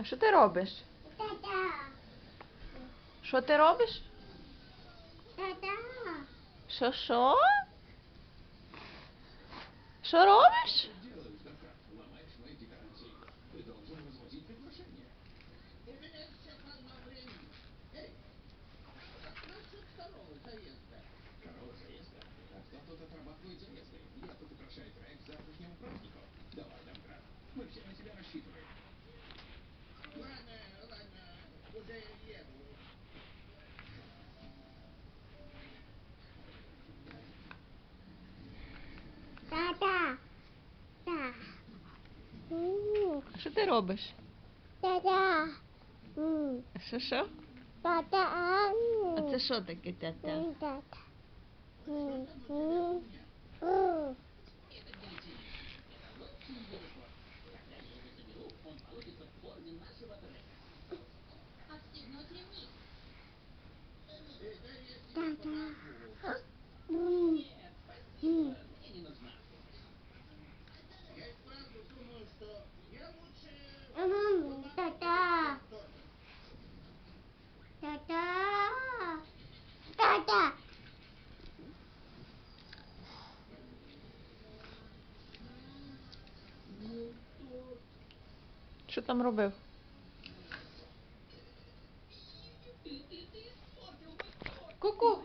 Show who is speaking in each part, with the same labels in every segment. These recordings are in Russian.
Speaker 1: А що ти робиш?
Speaker 2: Та-та.
Speaker 1: Що ти робиш?
Speaker 2: Та-та.
Speaker 1: Що що? Що робиш?
Speaker 2: Та-та. Та. М,
Speaker 1: Що ти робиш?
Speaker 2: Та-та. М,
Speaker 1: Що що?
Speaker 2: Та-та.
Speaker 1: А
Speaker 2: М,
Speaker 1: це що таке тя-тя?
Speaker 2: м, Та-та. М, м, м. Та-та. Та-та.
Speaker 1: Що там робив? Ку-ку.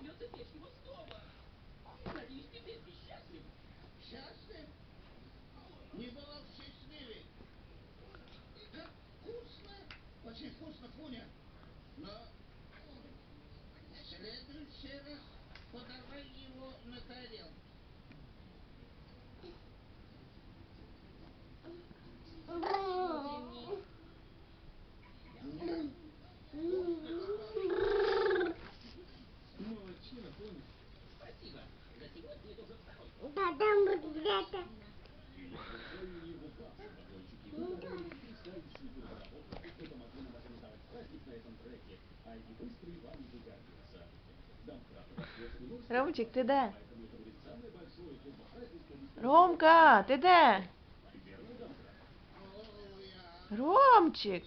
Speaker 2: Та-та.
Speaker 1: Ромчик, ти де? Ромка, ти де? Ромчик.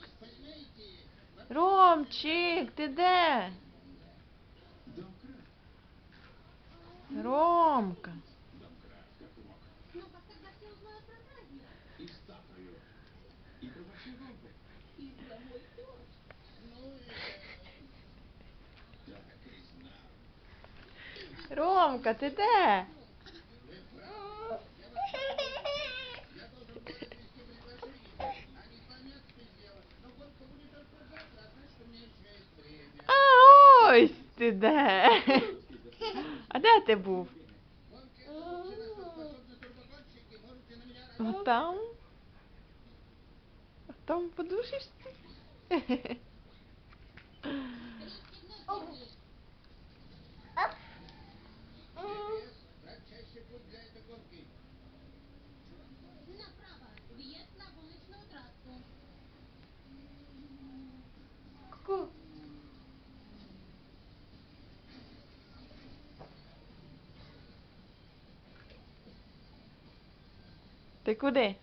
Speaker 1: Ромчик, ти де? Ромка. Ромка, ти де? А ось ти де. А де ти був? А там? А там подушишся?
Speaker 3: Кратчайший
Speaker 1: Ти куди?